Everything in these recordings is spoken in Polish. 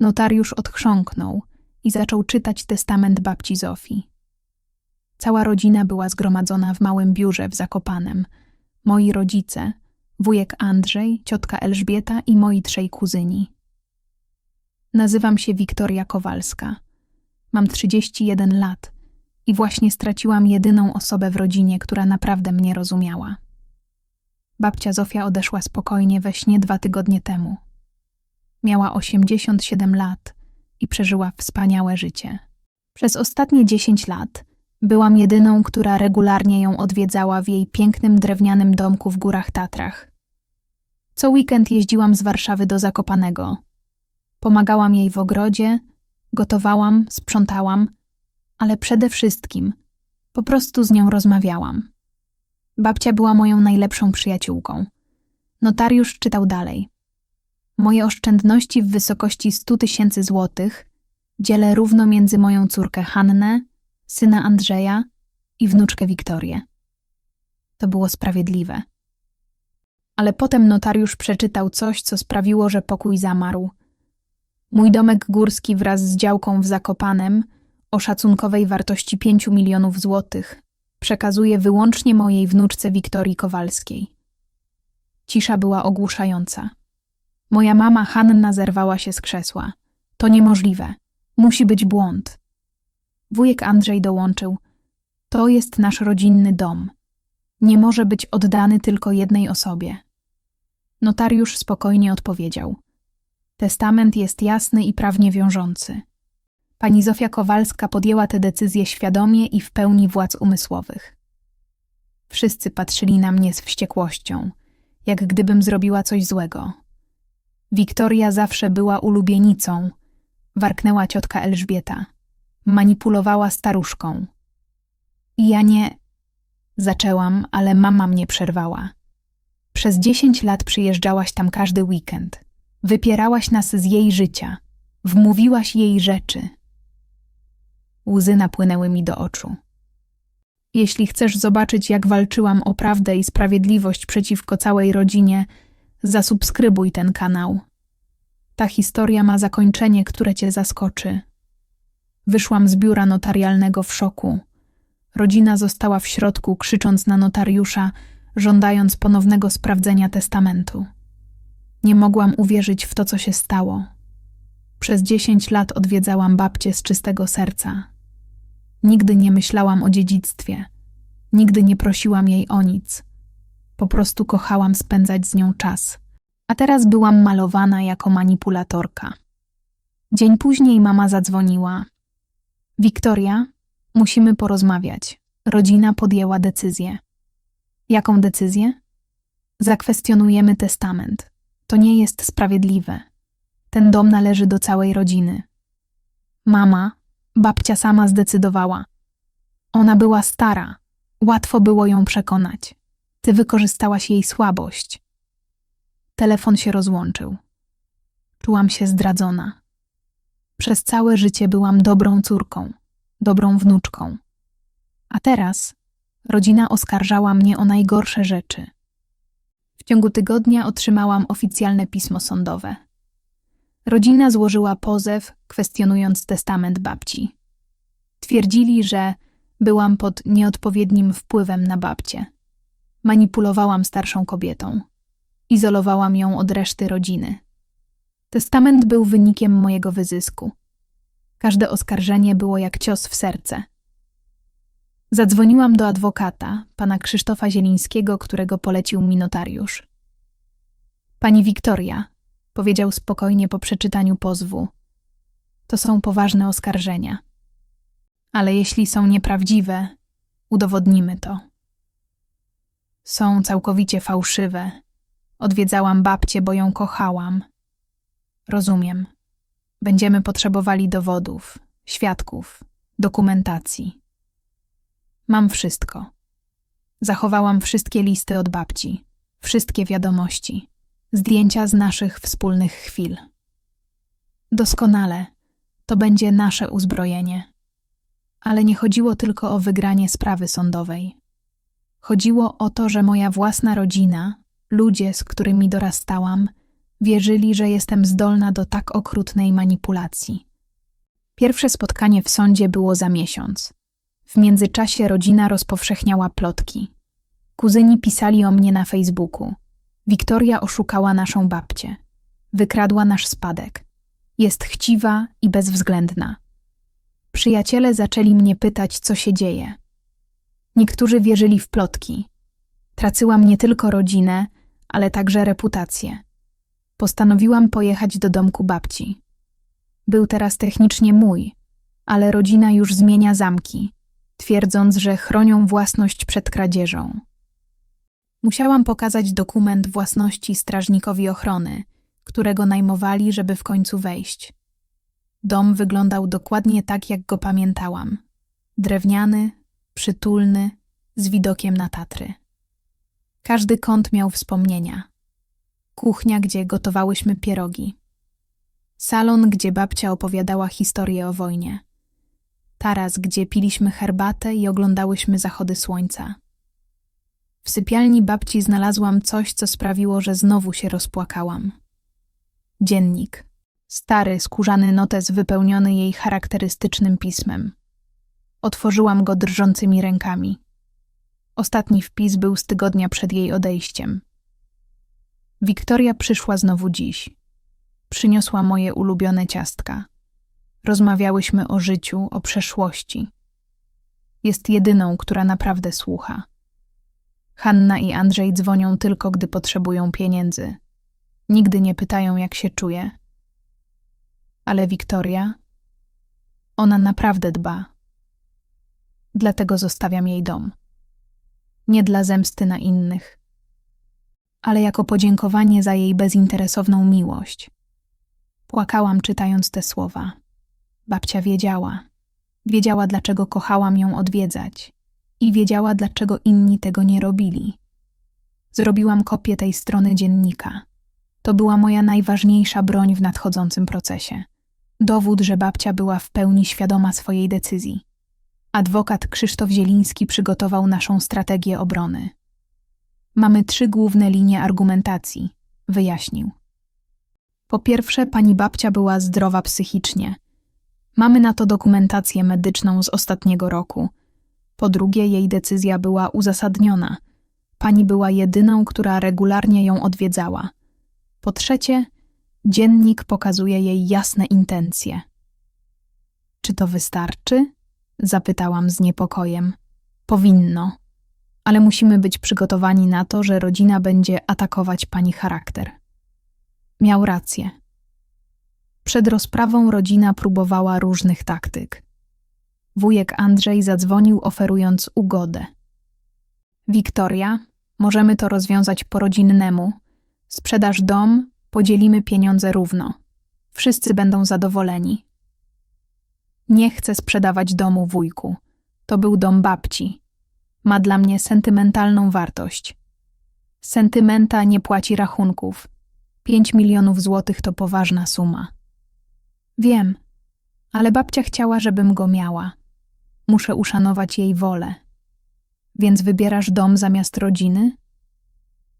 Notariusz odchrząknął i zaczął czytać testament babci Zofii. Cała rodzina była zgromadzona w małym biurze w Zakopanem. Moi rodzice, wujek Andrzej, ciotka Elżbieta i moi trzej kuzyni. Nazywam się Wiktoria Kowalska. Mam 31 lat i właśnie straciłam jedyną osobę w rodzinie, która naprawdę mnie rozumiała. Babcia Zofia odeszła spokojnie we śnie dwa tygodnie temu. Miała 87 lat i przeżyła wspaniałe życie. Przez ostatnie 10 lat byłam jedyną, która regularnie ją odwiedzała w jej pięknym drewnianym domku w górach Tatrach. Co weekend jeździłam z Warszawy do Zakopanego. Pomagałam jej w ogrodzie, gotowałam, sprzątałam, ale przede wszystkim po prostu z nią rozmawiałam. Babcia była moją najlepszą przyjaciółką. Notariusz czytał dalej. Moje oszczędności w wysokości 100 tysięcy złotych dzielę równo między moją córkę Hannę, syna Andrzeja i wnuczkę Wiktorię. To było sprawiedliwe. Ale potem notariusz przeczytał coś, co sprawiło, że pokój zamarł. Mój domek górski wraz z działką w Zakopanem o szacunkowej wartości 5 milionów złotych przekazuje wyłącznie mojej wnuczce Wiktorii Kowalskiej. Cisza była ogłuszająca. Moja mama Hanna zerwała się z krzesła. To niemożliwe. Musi być błąd. Wujek Andrzej dołączył. To jest nasz rodzinny dom. Nie może być oddany tylko jednej osobie. Notariusz spokojnie odpowiedział. Testament jest jasny i prawnie wiążący. Pani Zofia Kowalska podjęła tę decyzję świadomie i w pełni władz umysłowych. Wszyscy patrzyli na mnie z wściekłością, jak gdybym zrobiła coś złego. Wiktoria zawsze była ulubienicą, warknęła ciotka Elżbieta. Manipulowała staruszką. I ja nie. Zaczęłam, ale mama mnie przerwała. Przez dziesięć lat przyjeżdżałaś tam każdy weekend. Wypierałaś nas z jej życia. Wmówiłaś jej rzeczy. Łzy napłynęły mi do oczu. Jeśli chcesz zobaczyć, jak walczyłam o prawdę i sprawiedliwość przeciwko całej rodzinie, zasubskrybuj ten kanał. Ta historia ma zakończenie, które cię zaskoczy. Wyszłam z biura notarialnego w szoku. Rodzina została w środku, krzycząc na notariusza, żądając ponownego sprawdzenia testamentu. Nie mogłam uwierzyć w to, co się stało. Przez dziesięć lat odwiedzałam babcię z czystego serca. Nigdy nie myślałam o dziedzictwie. Nigdy nie prosiłam jej o nic. Po prostu kochałam spędzać z nią czas. A teraz byłam malowana jako manipulatorka. Dzień później mama zadzwoniła. Wiktoria, musimy porozmawiać. Rodzina podjęła decyzję. Jaką decyzję? Zakwestionujemy testament. To nie jest sprawiedliwe. Ten dom należy do całej rodziny. Mama, babcia sama zdecydowała. Ona była stara. Łatwo było ją przekonać. Ty wykorzystałaś jej słabość. Telefon się rozłączył. Czułam się zdradzona. Przez całe życie byłam dobrą córką, dobrą wnuczką. A teraz rodzina oskarżała mnie o najgorsze rzeczy. W ciągu tygodnia otrzymałam oficjalne pismo sądowe. Rodzina złożyła pozew, kwestionując testament babci. Twierdzili, że byłam pod nieodpowiednim wpływem na babcię. Manipulowałam starszą kobietą. Izolowałam ją od reszty rodziny. Testament był wynikiem mojego wyzysku. Każde oskarżenie było jak cios w serce. Zadzwoniłam do adwokata, pana Krzysztofa Zielińskiego, którego polecił mi notariusz. Pani Wiktoria, powiedział spokojnie po przeczytaniu pozwu, to są poważne oskarżenia. Ale jeśli są nieprawdziwe, udowodnimy to. Są całkowicie fałszywe. Odwiedzałam babcię, bo ją kochałam. Rozumiem. Będziemy potrzebowali dowodów, świadków, dokumentacji. Mam wszystko. Zachowałam wszystkie listy od babci, wszystkie wiadomości, zdjęcia z naszych wspólnych chwil. Doskonale, to będzie nasze uzbrojenie. Ale nie chodziło tylko o wygranie sprawy sądowej. Chodziło o to, że moja własna rodzina, ludzie, z którymi dorastałam, Wierzyli, że jestem zdolna do tak okrutnej manipulacji. Pierwsze spotkanie w sądzie było za miesiąc. W międzyczasie rodzina rozpowszechniała plotki. Kuzyni pisali o mnie na Facebooku. Wiktoria oszukała naszą babcię. Wykradła nasz spadek. Jest chciwa i bezwzględna. Przyjaciele zaczęli mnie pytać, co się dzieje. Niektórzy wierzyli w plotki. Tracyłam nie tylko rodzinę, ale także reputację. Postanowiłam pojechać do domku babci. Był teraz technicznie mój, ale rodzina już zmienia zamki, twierdząc, że chronią własność przed kradzieżą. Musiałam pokazać dokument własności strażnikowi ochrony, którego najmowali, żeby w końcu wejść. Dom wyglądał dokładnie tak, jak go pamiętałam. Drewniany, przytulny, z widokiem na Tatry. Każdy kąt miał wspomnienia. Kuchnia, gdzie gotowałyśmy pierogi. Salon, gdzie babcia opowiadała historię o wojnie. Taras, gdzie piliśmy herbatę i oglądałyśmy zachody słońca. W sypialni babci znalazłam coś, co sprawiło, że znowu się rozpłakałam. Dziennik. Stary, skórzany notes wypełniony jej charakterystycznym pismem. Otworzyłam go drżącymi rękami. Ostatni wpis był z tygodnia przed jej odejściem. Wiktoria przyszła znowu dziś. Przyniosła moje ulubione ciastka. Rozmawiałyśmy o życiu, o przeszłości. Jest jedyną, która naprawdę słucha. Hanna i Andrzej dzwonią tylko, gdy potrzebują pieniędzy. Nigdy nie pytają, jak się czuje. Ale Wiktoria, ona naprawdę dba. Dlatego zostawiam jej dom. Nie dla zemsty na innych, ale jako podziękowanie za jej bezinteresowną miłość. Płakałam, czytając te słowa. Babcia wiedziała. Wiedziała, dlaczego kochałam ją odwiedzać i wiedziała, dlaczego inni tego nie robili. Zrobiłam kopię tej strony dziennika. To była moja najważniejsza broń w nadchodzącym procesie. Dowód, że babcia była w pełni świadoma swojej decyzji. Adwokat Krzysztof Zieliński przygotował naszą strategię obrony. Mamy trzy główne linie argumentacji, wyjaśnił. Po pierwsze, pani babcia była zdrowa psychicznie. Mamy na to dokumentację medyczną z ostatniego roku. Po drugie, jej decyzja była uzasadniona. Pani była jedyną, która regularnie ją odwiedzała. Po trzecie, dziennik pokazuje jej jasne intencje. Czy to wystarczy? Zapytałam z niepokojem. Powinno, ale musimy być przygotowani na to, że rodzina będzie atakować pani charakter. Miał rację. Przed rozprawą rodzina próbowała różnych taktyk. Wujek Andrzej zadzwonił, oferując ugodę. Wiktoria, możemy to rozwiązać po rodzinnemu. Sprzedasz dom, podzielimy pieniądze równo. Wszyscy będą zadowoleni. Nie chcę sprzedawać domu, wujku. To był dom babci. Ma dla mnie sentymentalną wartość. Sentymenta nie płaci rachunków. Pięć milionów złotych to poważna suma. Wiem, ale babcia chciała, żebym go miała. Muszę uszanować jej wolę. Więc wybierasz dom zamiast rodziny?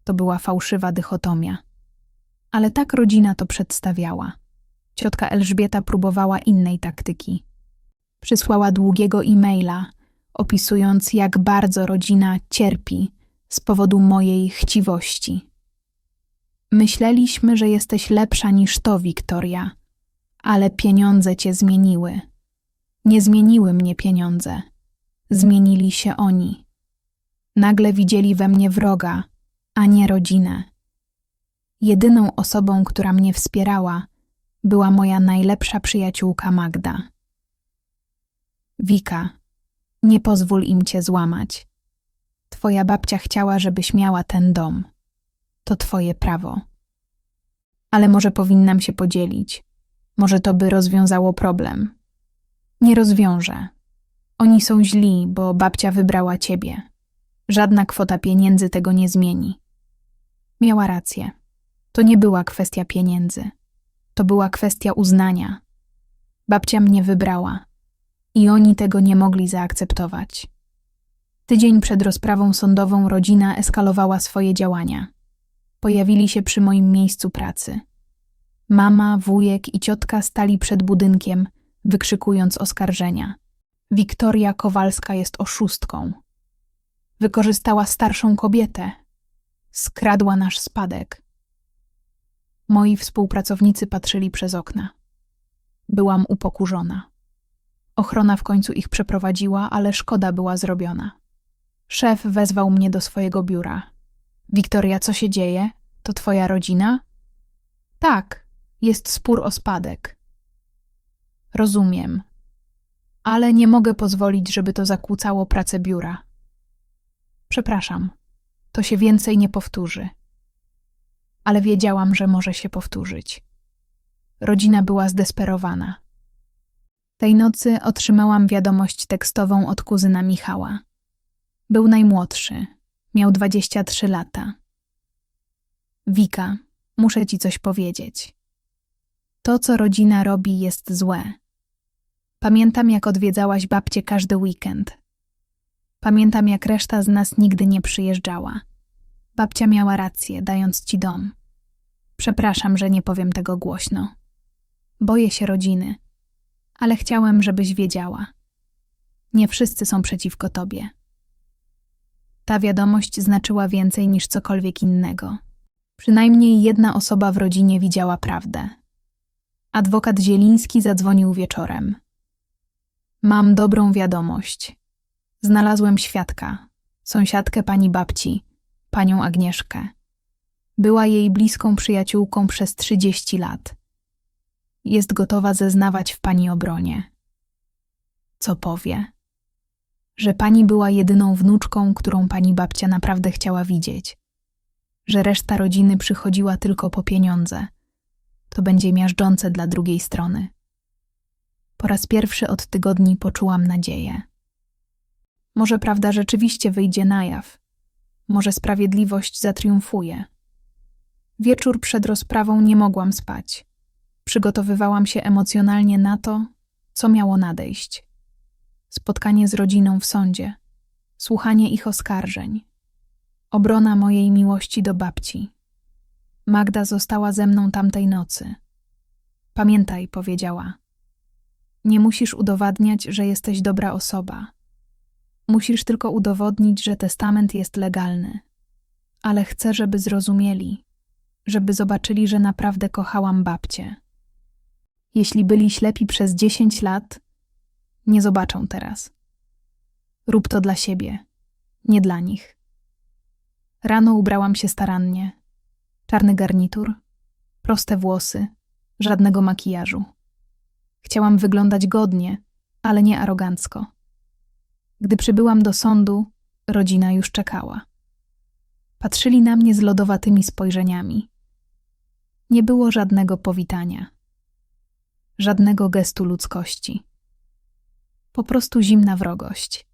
To była fałszywa dychotomia. Ale tak rodzina to przedstawiała. Ciotka Elżbieta próbowała innej taktyki. Przysłała długiego e-maila, opisując, jak bardzo rodzina cierpi z powodu mojej chciwości. Myśleliśmy, że jesteś lepsza niż to, Wiktoria, ale pieniądze cię zmieniły. Nie zmieniły mnie pieniądze, zmienili się oni. Nagle widzieli we mnie wroga, a nie rodzinę. Jedyną osobą, która mnie wspierała, była moja najlepsza przyjaciółka Magda. Wika, nie pozwól im cię złamać. Twoja babcia chciała, żebyś miała ten dom. To twoje prawo. Ale może powinnam się podzielić. Może to by rozwiązało problem. Nie rozwiąże. Oni są źli, bo babcia wybrała ciebie. Żadna kwota pieniędzy tego nie zmieni. Miała rację. To nie była kwestia pieniędzy. To była kwestia uznania. Babcia mnie wybrała i oni tego nie mogli zaakceptować. Tydzień przed rozprawą sądową rodzina eskalowała swoje działania. Pojawili się przy moim miejscu pracy. Mama, wujek i ciotka stali przed budynkiem, wykrzykując oskarżenia. Wiktoria Kowalska jest oszustką. Wykorzystała starszą kobietę. Skradła nasz spadek. Moi współpracownicy patrzyli przez okna. Byłam upokurzona. Ochrona w końcu ich przeprowadziła, ale szkoda była zrobiona. Szef wezwał mnie do swojego biura. Wiktoria, co się dzieje? To twoja rodzina? Tak, jest spór o spadek. Rozumiem, ale nie mogę pozwolić, żeby to zakłócało pracę biura. Przepraszam, to się więcej nie powtórzy. Ale wiedziałam, że może się powtórzyć. Rodzina była zdesperowana. Tej nocy otrzymałam wiadomość tekstową od kuzyna Michała. Był najmłodszy, miał 23 lata. Wika, muszę ci coś powiedzieć. To, co rodzina robi, jest złe. Pamiętam, jak odwiedzałaś babcię każdy weekend. Pamiętam, jak reszta z nas nigdy nie przyjeżdżała. Babcia miała rację, dając ci dom. Przepraszam, że nie powiem tego głośno. Boję się rodziny, ale chciałem, żebyś wiedziała. Nie wszyscy są przeciwko tobie. Ta wiadomość znaczyła więcej niż cokolwiek innego. Przynajmniej jedna osoba w rodzinie widziała prawdę. Adwokat Zieliński zadzwonił wieczorem. Mam dobrą wiadomość. Znalazłem świadka, sąsiadkę pani babci, panią Agnieszkę. Była jej bliską przyjaciółką przez trzydzieści lat. Jest gotowa zeznawać w pani obronie. Co powie? Że pani była jedyną wnuczką, którą pani babcia naprawdę chciała widzieć. Że reszta rodziny przychodziła tylko po pieniądze. To będzie miażdżące dla drugiej strony. Po raz pierwszy od tygodni poczułam nadzieję. Może prawda rzeczywiście wyjdzie na jaw. Może sprawiedliwość zatriumfuje. Wieczór przed rozprawą nie mogłam spać. Przygotowywałam się emocjonalnie na to, co miało nadejść. Spotkanie z rodziną w sądzie, słuchanie ich oskarżeń, obrona mojej miłości do babci. Magda została ze mną tamtej nocy. Pamiętaj, powiedziała. Nie musisz udowadniać, że jesteś dobra osoba. Musisz tylko udowodnić, że testament jest legalny. Ale chcę, żeby zrozumieli, żeby zobaczyli, że naprawdę kochałam babcię. Jeśli byli ślepi przez dziesięć lat, nie zobaczą teraz. Rób to dla siebie, nie dla nich. Rano ubrałam się starannie. Czarny garnitur, proste włosy, żadnego makijażu. Chciałam wyglądać godnie, ale nie arogancko. Gdy przybyłam do sądu, rodzina już czekała. Patrzyli na mnie z lodowatymi spojrzeniami. Nie było żadnego powitania, żadnego gestu ludzkości. Po prostu zimna wrogość.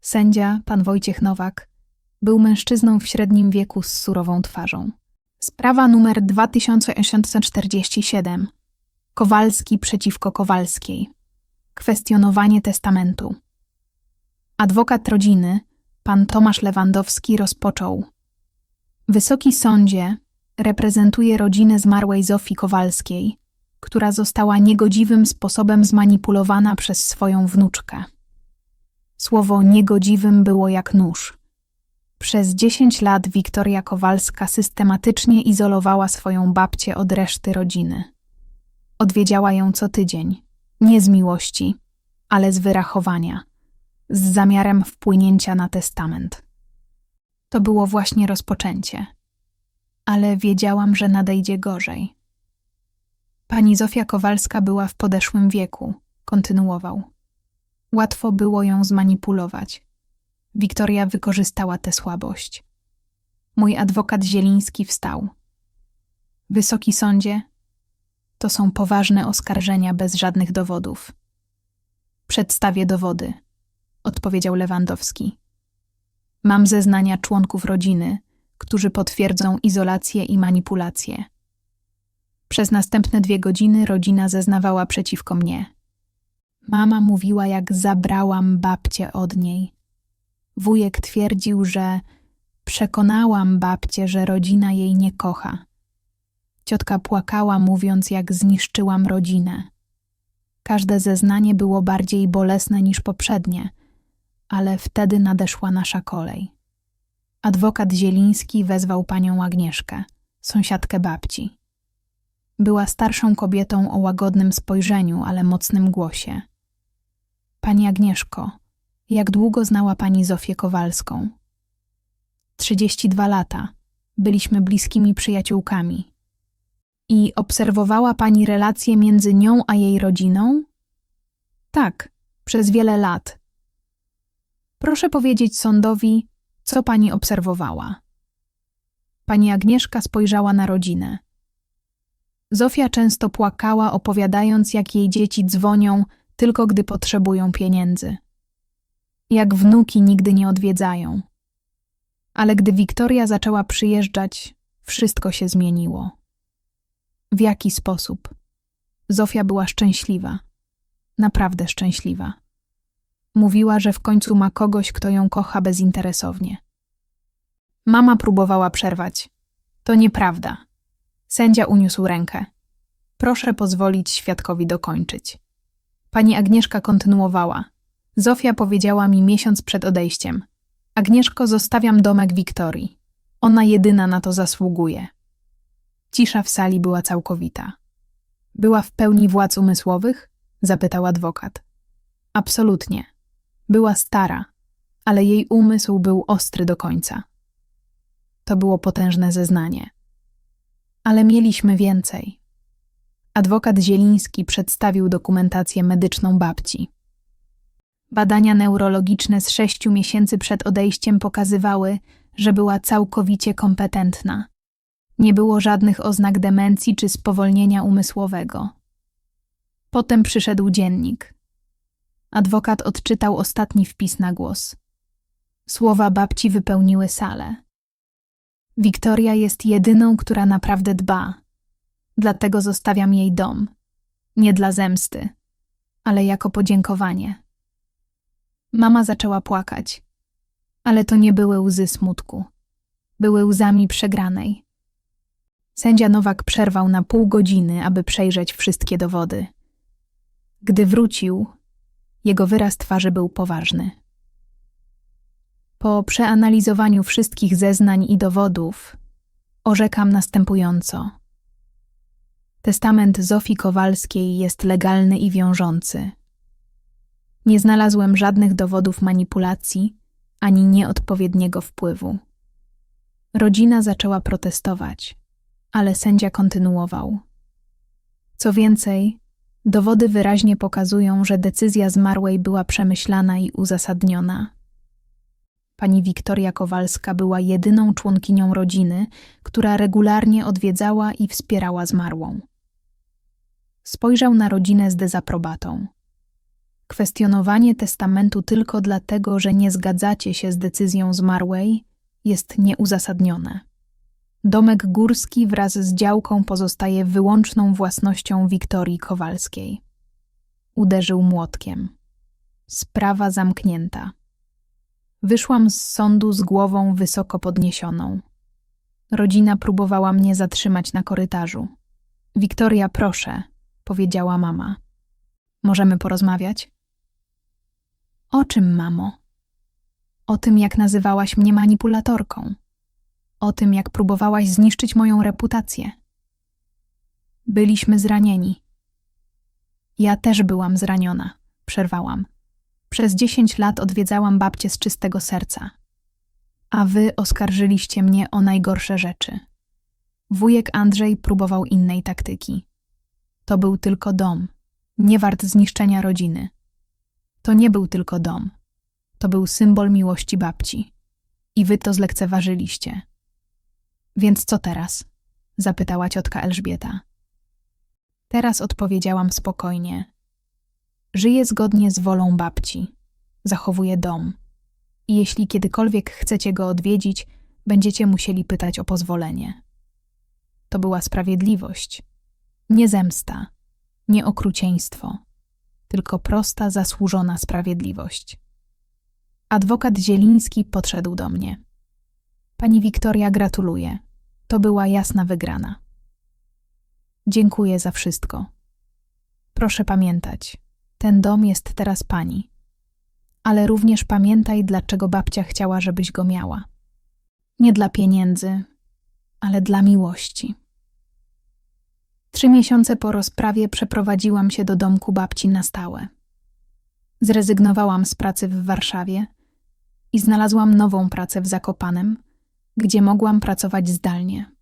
Sędzia, pan Wojciech Nowak, był mężczyzną w średnim wieku z surową twarzą. Sprawa numer 2847. Kowalski przeciwko Kowalskiej. Kwestionowanie testamentu. Adwokat rodziny, pan Tomasz Lewandowski, rozpoczął. Wysoki sądzie reprezentuje rodzinę zmarłej Zofii Kowalskiej, która została niegodziwym sposobem zmanipulowana przez swoją wnuczkę. Słowo niegodziwym było jak nóż. Przez dziesięć lat Wiktoria Kowalska systematycznie izolowała swoją babcię od reszty rodziny. Odwiedziała ją co tydzień, nie z miłości, ale z wyrachowania, z zamiarem wpłynięcia na testament. To było właśnie rozpoczęcie, ale wiedziałam, że nadejdzie gorzej. Pani Zofia Kowalska była w podeszłym wieku, kontynuował. Łatwo było ją zmanipulować. Wiktoria wykorzystała tę słabość. Mój adwokat Zieliński wstał. Wysoki sądzie, to są poważne oskarżenia bez żadnych dowodów. Przedstawię dowody, odpowiedział Lewandowski. Mam zeznania członków rodziny, którzy potwierdzą izolację i manipulację. Przez następne dwie godziny rodzina zeznawała przeciwko mnie. Mama mówiła, jak zabrałam babcię od niej. Wujek twierdził, że przekonałam babcię, że rodzina jej nie kocha Ciotka płakała, mówiąc, jak zniszczyłam rodzinę. Każde zeznanie było bardziej bolesne niż poprzednie, ale wtedy nadeszła nasza kolej. Adwokat Zieliński wezwał panią Agnieszkę, sąsiadkę babci. Była starszą kobietą o łagodnym spojrzeniu, ale mocnym głosie. Pani Agnieszko, jak długo znała pani Zofię Kowalską? Trzydzieści dwa lata. Byliśmy bliskimi przyjaciółkami. I obserwowała pani relacje między nią a jej rodziną? Tak, przez wiele lat. Proszę powiedzieć sądowi, co pani obserwowała. Pani Agnieszka spojrzała na rodzinę. Zofia często płakała, opowiadając, jak jej dzieci dzwonią tylko gdy potrzebują pieniędzy. Jak wnuki nigdy nie odwiedzają. Ale gdy Wiktoria zaczęła przyjeżdżać, wszystko się zmieniło. W jaki sposób? Zofia była szczęśliwa. Naprawdę szczęśliwa. Mówiła, że w końcu ma kogoś, kto ją kocha bezinteresownie. Mama próbowała przerwać. To nieprawda. Sędzia uniósł rękę. Proszę pozwolić świadkowi dokończyć. Pani Agnieszka kontynuowała. Zofia powiedziała mi miesiąc przed odejściem. Agnieszko, zostawiam domek Wiktorii. Ona jedyna na to zasługuje. Cisza w sali była całkowita. Była w pełni władz umysłowych? zapytał adwokat. Absolutnie. Była stara, ale jej umysł był ostry do końca. To było potężne zeznanie. Ale mieliśmy więcej. Adwokat Zieliński przedstawił dokumentację medyczną babci. Badania neurologiczne z sześciu miesięcy przed odejściem pokazywały, że była całkowicie kompetentna. Nie było żadnych oznak demencji czy spowolnienia umysłowego. Potem przyszedł dziennik. Adwokat odczytał ostatni wpis na głos. Słowa babci wypełniły salę. Wiktoria jest jedyną, która naprawdę dba. Dlatego zostawiam jej dom. Nie dla zemsty, ale jako podziękowanie. Mama zaczęła płakać, ale to nie były łzy smutku. Były łzami przegranej. Sędzia Nowak przerwał na pół godziny, aby przejrzeć wszystkie dowody. Gdy wrócił, jego wyraz twarzy był poważny. Po przeanalizowaniu wszystkich zeznań i dowodów, orzekam następująco. Testament Zofii Kowalskiej jest legalny i wiążący. Nie znalazłem żadnych dowodów manipulacji ani nieodpowiedniego wpływu. Rodzina zaczęła protestować, ale sędzia kontynuował. Co więcej, dowody wyraźnie pokazują, że decyzja zmarłej była przemyślana i uzasadniona. Pani Wiktoria Kowalska była jedyną członkinią rodziny, która regularnie odwiedzała i wspierała zmarłą. Spojrzał na rodzinę z dezaprobatą. Kwestionowanie testamentu tylko dlatego, że nie zgadzacie się z decyzją zmarłej, jest nieuzasadnione. Domek górski wraz z działką pozostaje wyłączną własnością Wiktorii Kowalskiej. Uderzył młotkiem. Sprawa zamknięta. Wyszłam z sądu z głową wysoko podniesioną. Rodzina próbowała mnie zatrzymać na korytarzu. Wiktoria, proszę, powiedziała mama. Możemy porozmawiać? O czym, mamo? O tym, jak nazywałaś mnie manipulatorką. O tym, jak próbowałaś zniszczyć moją reputację. Byliśmy zranieni. Ja też byłam zraniona, przerwałam. Przez dziesięć lat odwiedzałam babcię z czystego serca. A wy oskarżyliście mnie o najgorsze rzeczy. Wujek Andrzej próbował innej taktyki. To był tylko dom, nie wart zniszczenia rodziny. To nie był tylko dom. To był symbol miłości babci. I wy to zlekceważyliście. Więc co teraz? zapytała ciotka Elżbieta. Teraz odpowiedziałam spokojnie. Żyję zgodnie z wolą babci. Zachowuję dom. I jeśli kiedykolwiek chcecie go odwiedzić, będziecie musieli pytać o pozwolenie. To była sprawiedliwość, nie zemsta, nie okrucieństwo, tylko prosta, zasłużona sprawiedliwość. Adwokat Zieliński podszedł do mnie. Pani Wiktoria, gratuluję. To była jasna wygrana. Dziękuję za wszystko. Proszę pamiętać, ten dom jest teraz pani. Ale również pamiętaj, dlaczego babcia chciała, żebyś go miała. Nie dla pieniędzy, ale dla miłości. Trzy miesiące po rozprawie przeprowadziłam się do domku babci na stałe. Zrezygnowałam z pracy w Warszawie i znalazłam nową pracę w Zakopanem, gdzie mogłam pracować zdalnie.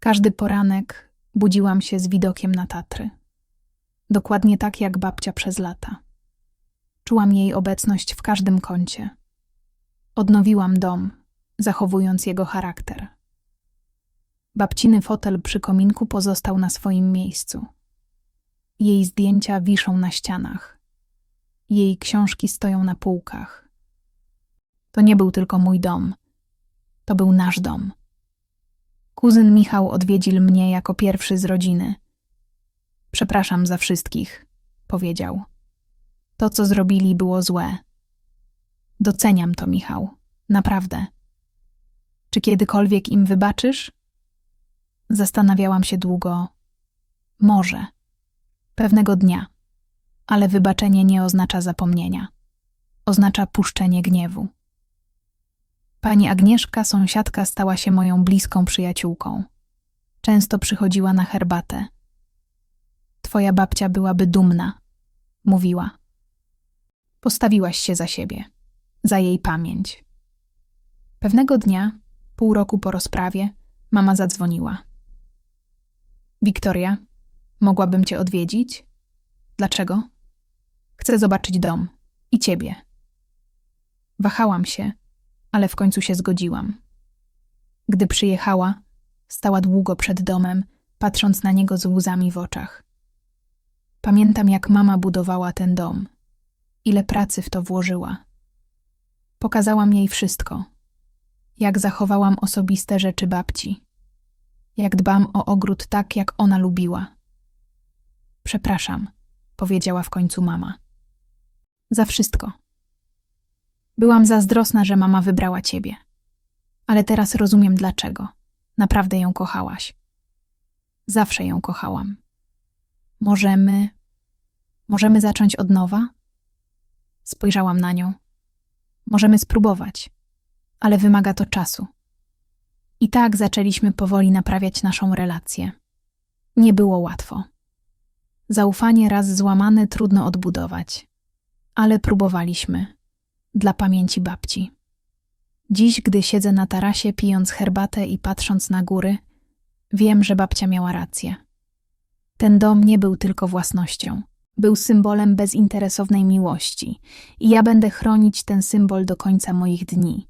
Każdy poranek budziłam się z widokiem na Tatry. Dokładnie tak jak babcia przez lata. Czułam jej obecność w każdym kącie. Odnowiłam dom, zachowując jego charakter. Babciny fotel przy kominku pozostał na swoim miejscu. Jej zdjęcia wiszą na ścianach. Jej książki stoją na półkach. To nie był tylko mój dom. To był nasz dom. Kuzyn Michał odwiedził mnie jako pierwszy z rodziny. Przepraszam za wszystkich, powiedział. To, co zrobili, było złe. Doceniam to, Michał. Naprawdę. Czy kiedykolwiek im wybaczysz? Zastanawiałam się długo. Może. Pewnego dnia. Ale wybaczenie nie oznacza zapomnienia. Oznacza puszczenie gniewu. Pani Agnieszka, sąsiadka, stała się moją bliską przyjaciółką. Często przychodziła na herbatę. Twoja babcia byłaby dumna, mówiła. Postawiłaś się za siebie, za jej pamięć. Pewnego dnia, pół roku po rozprawie, mama zadzwoniła. Wiktoria, mogłabym cię odwiedzić? Dlaczego? Chcę zobaczyć dom i ciebie. Wahałam się, ale w końcu się zgodziłam. Gdy przyjechała, stała długo przed domem, patrząc na niego z łzami w oczach. Pamiętam, jak mama budowała ten dom, ile pracy w to włożyła. Pokazałam jej wszystko, jak zachowałam osobiste rzeczy babci, jak dbam o ogród tak, jak ona lubiła. Przepraszam, powiedziała w końcu mama. Za wszystko. Byłam zazdrosna, że mama wybrała ciebie. Ale teraz rozumiem dlaczego. Naprawdę ją kochałaś. Zawsze ją kochałam. Możemy. Możemy zacząć od nowa? Spojrzałam na nią. Możemy spróbować, ale wymaga to czasu. I tak zaczęliśmy powoli naprawiać naszą relację. Nie było łatwo. Zaufanie raz złamane trudno odbudować, ale próbowaliśmy dla pamięci babci. Dziś, gdy siedzę na tarasie pijąc herbatę i patrząc na góry, wiem, że babcia miała rację. Ten dom nie był tylko własnością, był symbolem bezinteresownej miłości i ja będę chronić ten symbol do końca moich dni.